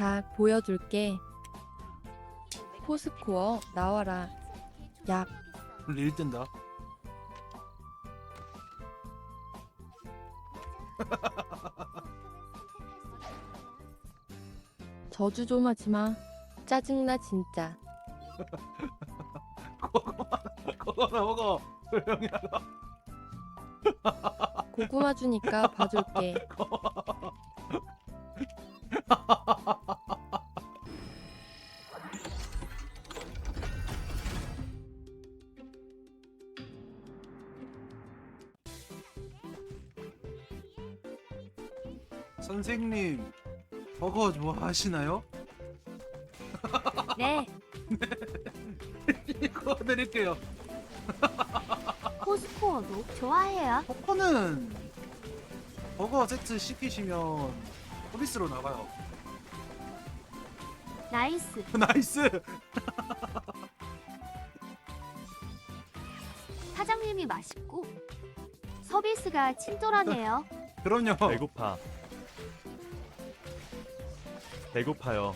자, 보여줄게. 포스코어 나와라. 약. 릴 뜬다. 저주 좀 하지 마. 짜증나 진짜. 그거 하나 먹어. 조용히 고구마 주니까 봐줄게. 아하시나요? 네, 이거 드릴게요. 포스코어도 좋아해요. 버거는 버거 세트 시키시면 서비스로 나가요. 나이스. 나이스. 사장님이 맛있고 서비스가 친절하네요. 그럼요. 배고파. 배고파요.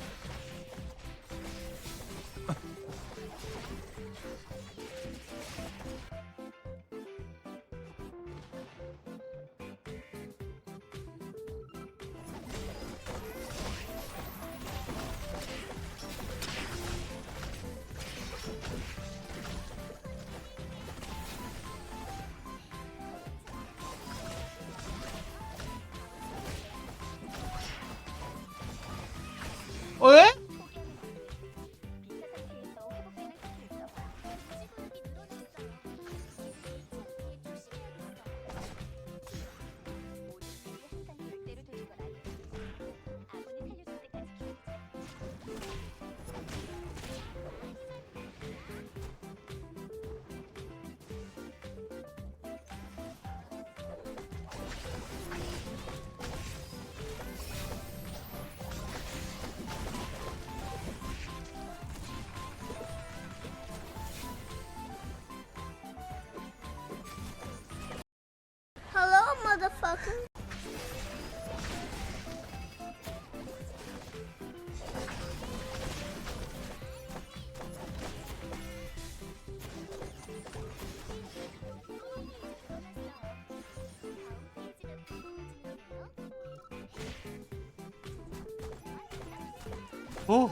어?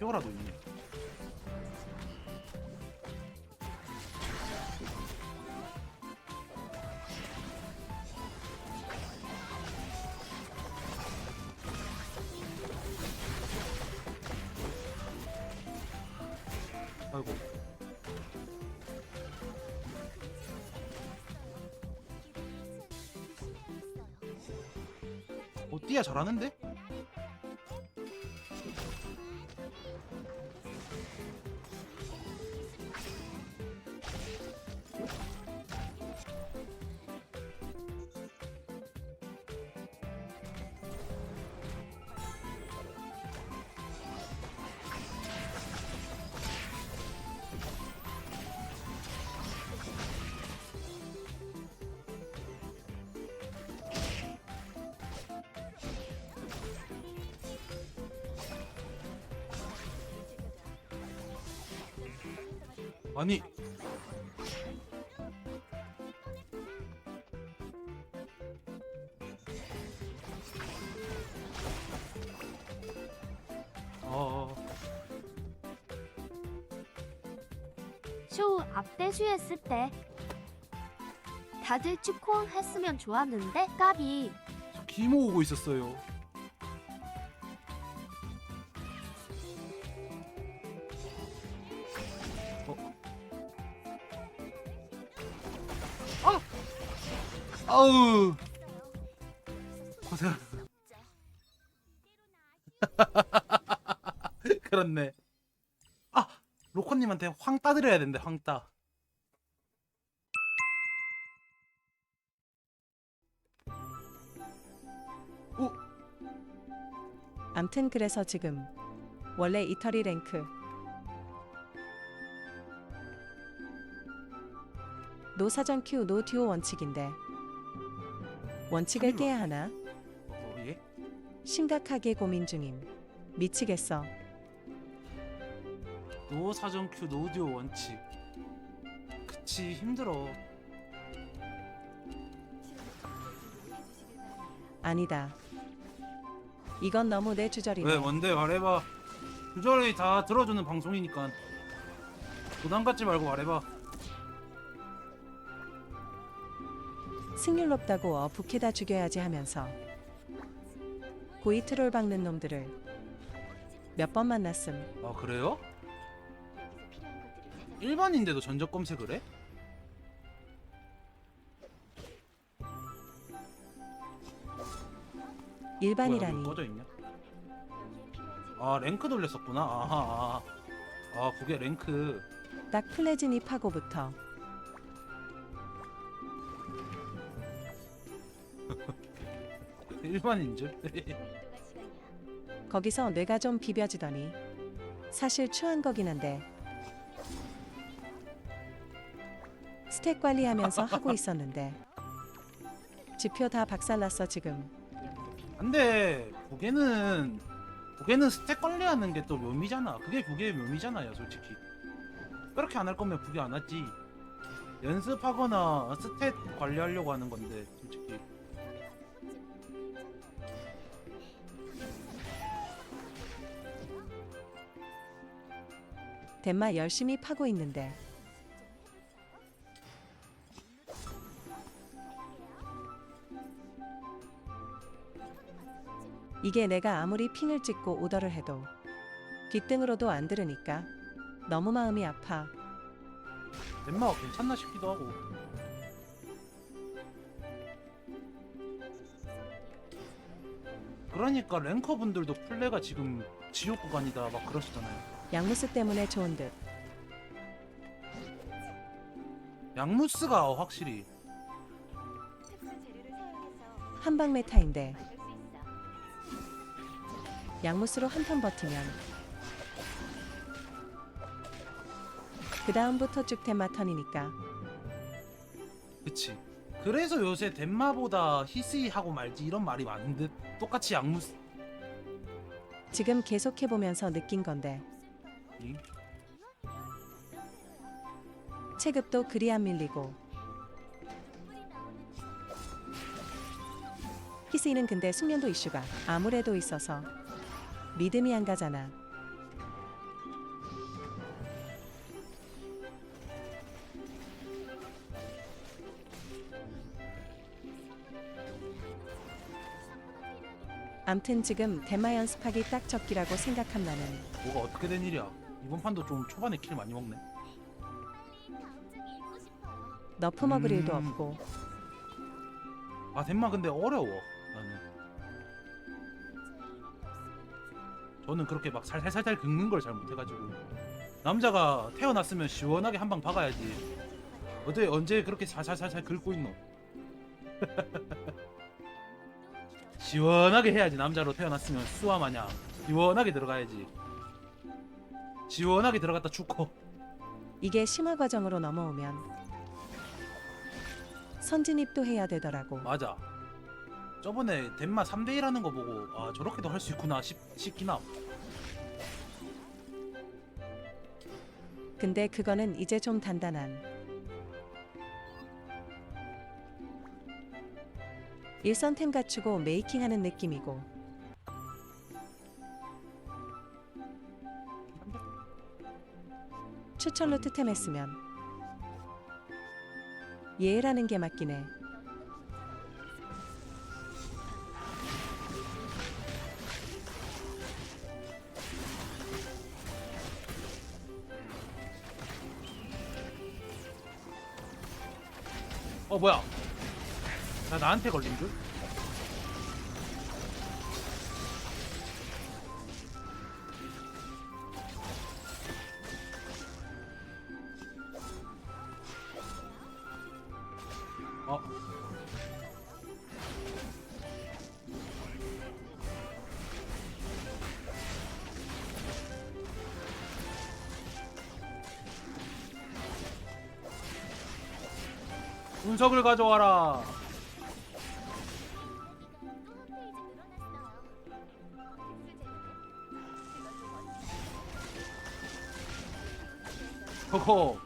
뼈라도 있네. 어, 띠야 잘하는데? 앞대슈 했을 때 다들 축구 했으면 좋았는데 까비. 저 기모 오고 있었어요. 어. 아! 아우. 고생. 그렇네. 아, 로코님한테 황 따드려야 된대. 황 따. 암튼 그래서 지금 원래 이터리 랭크 노 사전 큐, 노 듀오 원칙인데 원칙을. 깨야 하나? 심각하게 고민 중임. 미치겠어. 노 사전 큐 노디오 원칙. 그치 힘들어. 아니다. 이건 너무 내 주절이네. 왜 뭔데 말해봐. 주저리 다 들어주는 방송이니까 부담 갖지 말고 말해봐. 승률 높다고 어 북해다 죽여야지 하면서 고이 트롤 박는 놈들을 몇 번 만났음. 아 그래요? 일반인데도 전적 검색을 해? 일반이라니. 꺼져 있냐? 아 랭크 돌렸었구나. 아하 아, 아 그게 랭크. 딱 플래진이 파고부터 일반인 줄. 거기서 뇌가 좀 비벼지더니 사실 추한 거긴 한데 스택 관리하면서 하고 있었는데 지표 다 박살났어 지금 근데 고개는 고개는 스택 관리하는 게 또 묘미잖아. 그게 그게 묘미잖아요, 솔직히. 그렇게 안 할 거면 그게 안 하지. 연습하거나 스탯 관리하려고 하는 건데, 솔직히. 덴마 열심히 파고 있는데 이게 내가 아무리 핑을 찍고 오더를 해도 뒷등으로도 안 들으니까 너무 마음이 아파. 덴마가 괜찮나 싶기도 하고. 그러니까 랭커 분들도 플레가 지금 지옥 구간이다 막 그러시잖아요. 양무스 때문에 좋은 듯. 양무스가 확실히 한방 메타인데 양무스로 한 턴 버티면 그 다음부터 쭉 테마 턴이니까. 그치. 그래서 요새 덴마보다 히스이하고 말지 이런 말이 많은 듯 똑같이 양무스. 지금 계속 해 보면서 느낀 건데. 이? 체급도 그리 안 밀리고. 히스이는 근데 숙련도 이슈가 아무래도 있어서 믿음이 안 가잖아. 암튼 지금 대마 연습하기 딱 적기라고 생각한 나는 뭐가 어떻게 된 일이야? 이번 판도 좀 초반에 킬 많이 먹네. 너프 먹을 음. 일도 없고 아 덴마 근데 어려워 저는 그렇게 막 살살살살 긁는 걸 잘 못해가지고 남자가 태어났으면 시원하게 한 방 박아야지. 어제 언제 그렇게 살살살살 긁고 있노? 시원하게 해야지 남자로 태어났으면 수아 마냥 시원하게 들어가야지. 시원하게 들어갔다 죽고. 이게 심화 과정으로 넘어오면 선진입도 해야 되더라고. 맞아. 저번에 덴마 3대1 하는 거 보고 아 저렇게도 할 수 있구나 싶, 싶긴 함. 근데 그거는 이제 좀 단단한 일선템 갖추고 메이킹하는 느낌이고 추천 루트템 했으면 예라는 게 맞긴 해. 뭐야? 나 나한테 걸린 줄? 어. 운석을 가져와라. 저거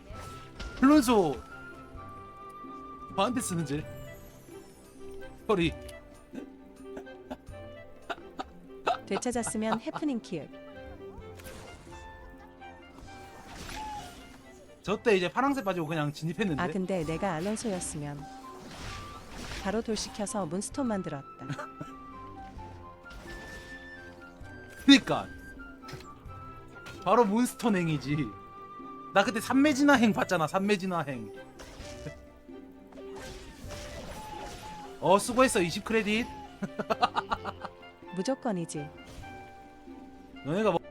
플론소 뭐한테 쓰는지 허리 되찾았으면 해프닝 키읔. 저 때 이제 파랑새 빠지고 그냥 진입했는데. 아 근데 내가 알론소였으면 바로 돌시켜서 문스톤 만들었다. 그니까. 바로 몬스터 행이지. 나 그때 삼매진화 행 봤잖아 삼매진화 행. 어 수고했어 20 크레딧. 무조건이지. 너네가 뭐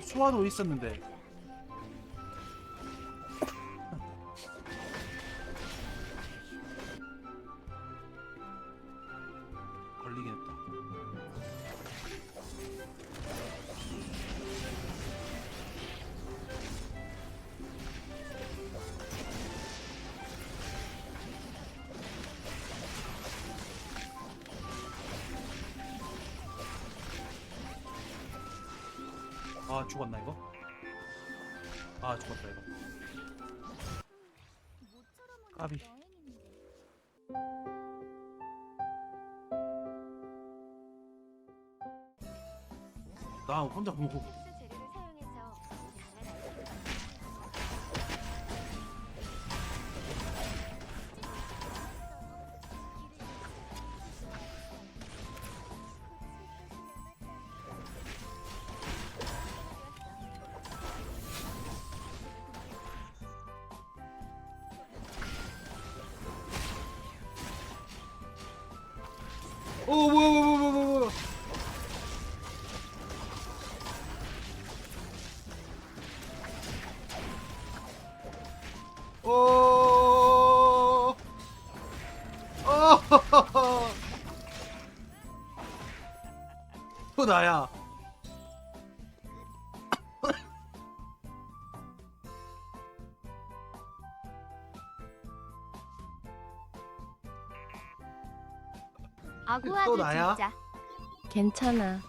음, 수화도 있었는데 죽었나 이거? 아 죽었다 이거. 까비. 나 혼자 보고 나야. 아구아들 또 나야? 진짜. 괜찮아.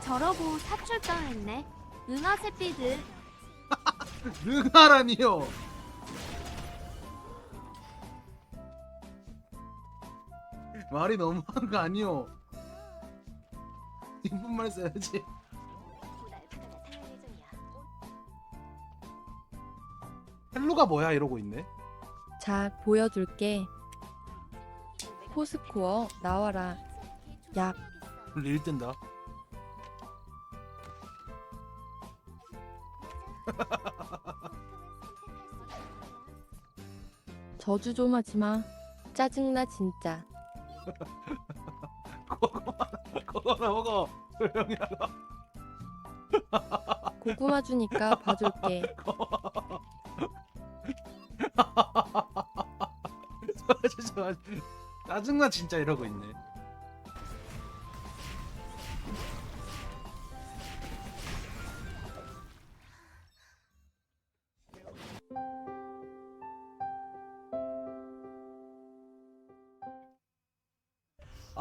저러고 사출 당했네. 응아 새삐들. 능하라니요. 말이 너무한 거 아니요. 인분말 써야지. 헬로가 뭐야 이러고 있네. 자, 보여줄게. 포스코어 나와라. 약. 릴 뜬다. 저주 좀 하지 마. 짜증나 진짜. 하나 먹어. 조용히 하라. 고구마 주니까 봐줄게. 진짜 짜증나 진짜 이러고 있네.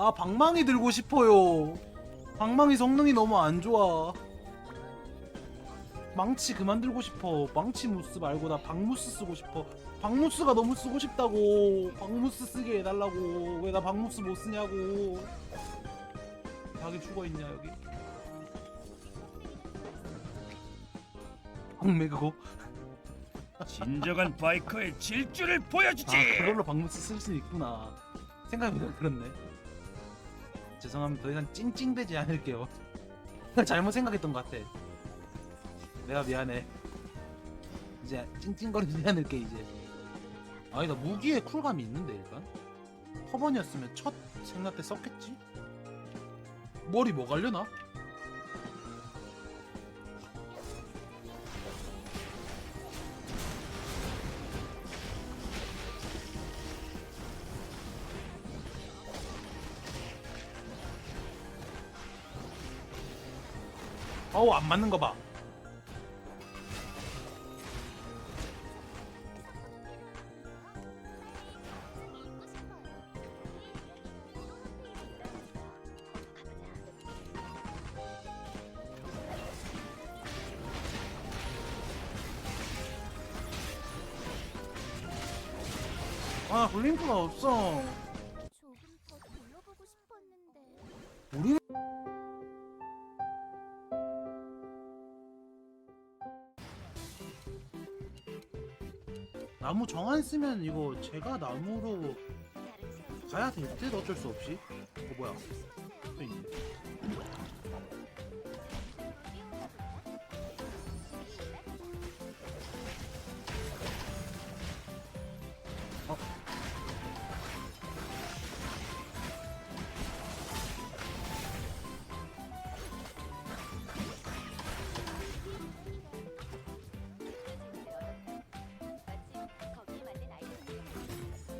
아 방망이 들고 싶어요. 방망이 성능이 너무 안 좋아. 망치 그만 들고 싶어. 망치 무스 말고 나 방무스 쓰고 싶어. 박무스가 너무 쓰고 싶다고 박무스 쓰게 해달라고 왜 나 박무스 못 쓰냐고 자기 죽어있냐 여기 황매 그거 진정한 바이커의 질주를 보여주지. 아 그걸로 박무스 쓸 수 있구나 생각해보니까 그렇네 죄송합니다. 더 이상 찡찡대지 않을게요. 잘못 생각했던 것 같아. 내가 미안해. 이제 찡찡거리지 않을게 이제. 아니다 무기에 쿨감이 있는데 일단? 터번이었으면 첫 생각 때 썼겠지? 머리 뭐 갈려나? 어우 안 맞는 거 봐. 아 블링크가 없어. 나무 정안 쓰면 이거 제가 나무로 가야 될 듯 어쩔 수 없이. 어 뭐야? 또 있네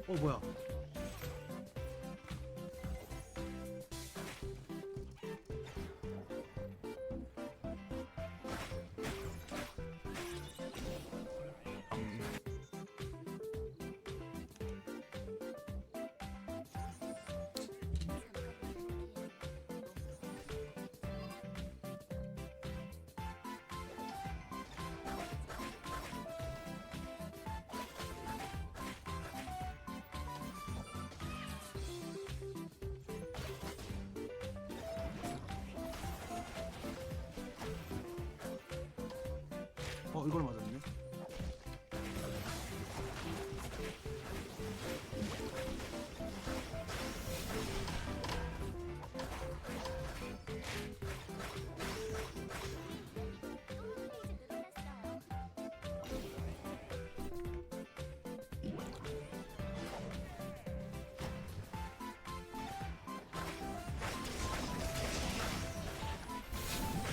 어 뭐야 어 이걸 맞았네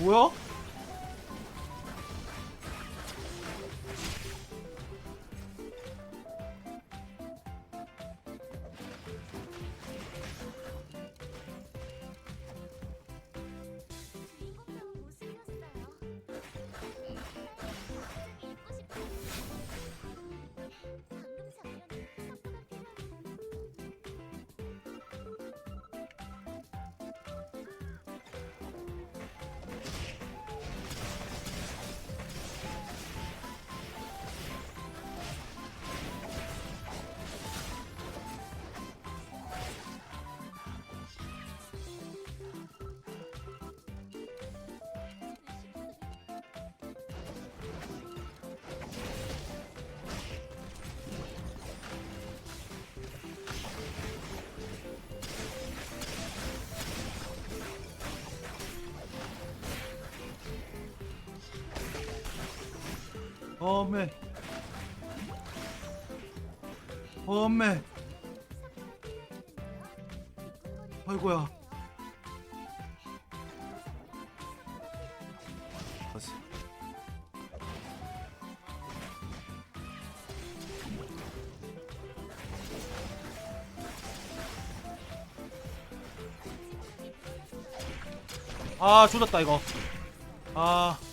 뭐야? 어메 어메 아이고야 됐어. 아 조졌다 이거 아 아!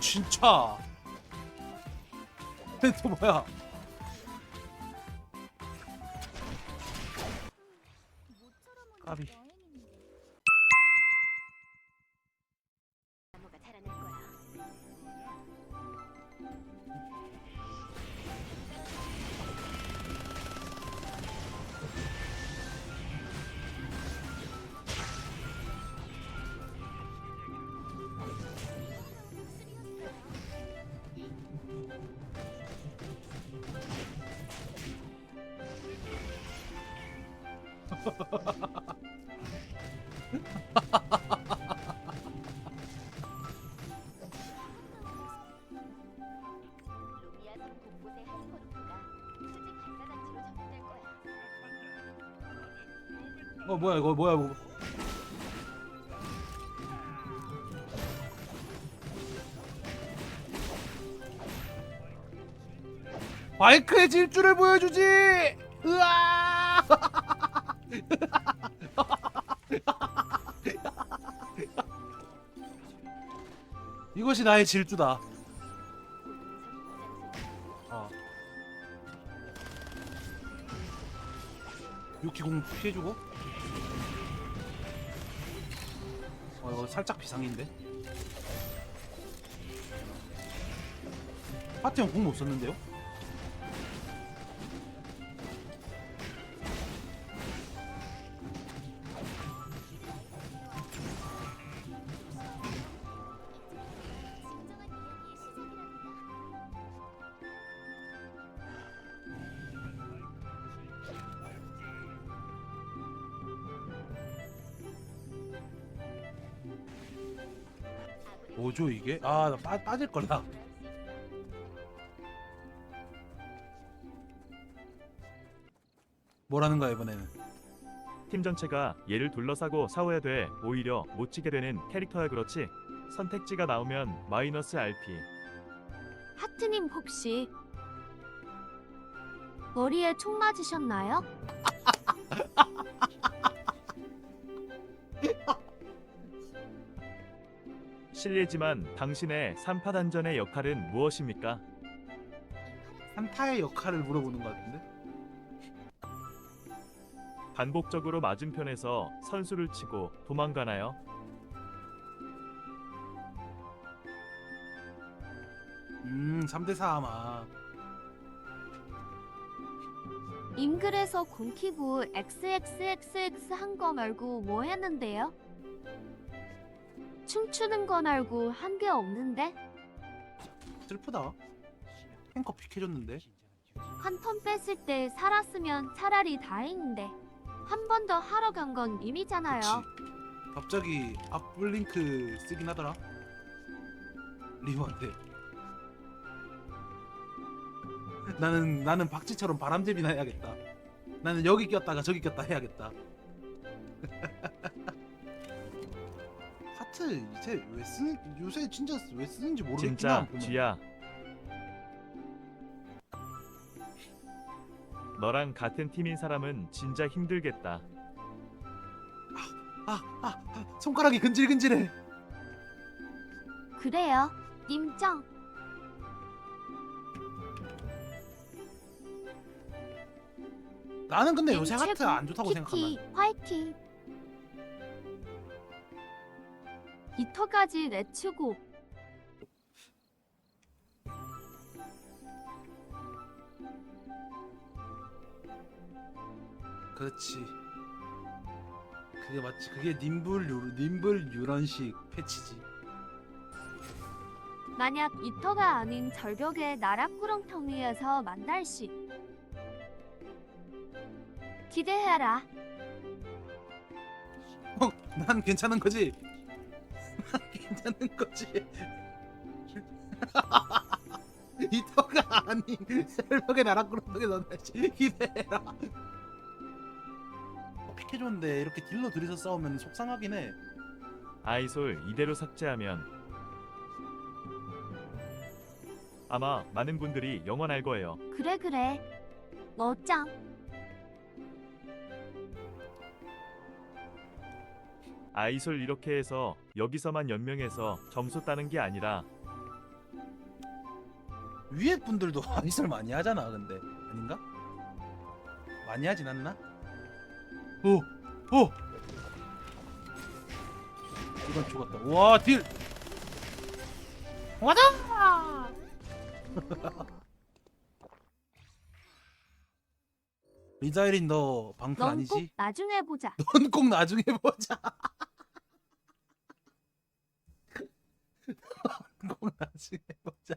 진짜 또 뭐야 까비. 어 뭐야 이거 뭐야 이거 바이크의 질주를 보여주지! 으아 이것이 나의 질주다 어. 유키공 피해주고 어 이거 살짝 비상인데 파티 형 공 못 썼는데요? 뭐죠 이게? 아 나 빠질 거라 뭐라는가 이번에는? 팀 전체가 얘를 둘러싸고 싸워야 돼. 오히려 못 치게 되는 캐릭터야 그렇지? 선택지가 나오면 마이너스 RP 하트님 혹시 머리에 총 맞으셨나요? 실례지만 당신의 3파 단전의 역할은 무엇입니까? 한타의 역할을 물어보는 것 같은데? 반복적으로 맞은편에서 선수를 치고 도망가나요? 음 3대4 아마 잉글에서 공키부 XXXX 한 거 말고 뭐 했는데요? 춤추는 건 알고 한 게 없는데? 슬프다. 탱커 픽해줬는데? 한 턴 뺐을 때 살았으면 차라리 다행인데. 한 번 더 하러 간건 의미잖아요. 그치. 갑자기 앞블링크 쓰긴 하더라. 리오한테. 나는 나는 박쥐처럼 바람잡이나 해야겠다. 나는 여기 꼈다가 저기 꼈다 해야겠다 하트 이제 왜 쓰는 요새 진짜 왜 쓰는지 모르겠긴 진짜 보면. 쥐야 너랑 같은 팀인 사람은 진짜 힘들겠다 아, 아, 아 손가락이 근질근질해 그래요. 님정. 나는 근데 요새 님 하트. 안 좋다고 생각한다 화이팅. 이터까지 내추고 그렇지. 그게 맞지. 그게 님블 유 님블 유런식 패치지. 만약 이터가 아닌 절벽의 나락구렁텅이에서 만날 시 기대해라. 어, 난 괜찮은 거지. 난 괜찮은 거지. 이 터가 아닌 셀벽에 나락구렁텅에 넣어야지. 기대해라. 어, 픽해줬는데 이렇게 딜러 둘이서 싸우면 속상하긴 해. 아이솔 이대로 삭제하면 아마 많은 분들이 영원할 거예요 그래 그래. 멋짱. 아이솔 이렇게 해서 여기서만 연명해서 점수 따는 게 아니라 위에 분들도 아이솔 많이 하잖아 근데 아닌가? 많이 하진 않나? 오! 오! 이건 죽었다 와 딜! 와다! 리자일인 너 방풀 넌 꼭 아니지? 나중에 보자. 넌 꼭 나중에 보자 꼭 나중에 보자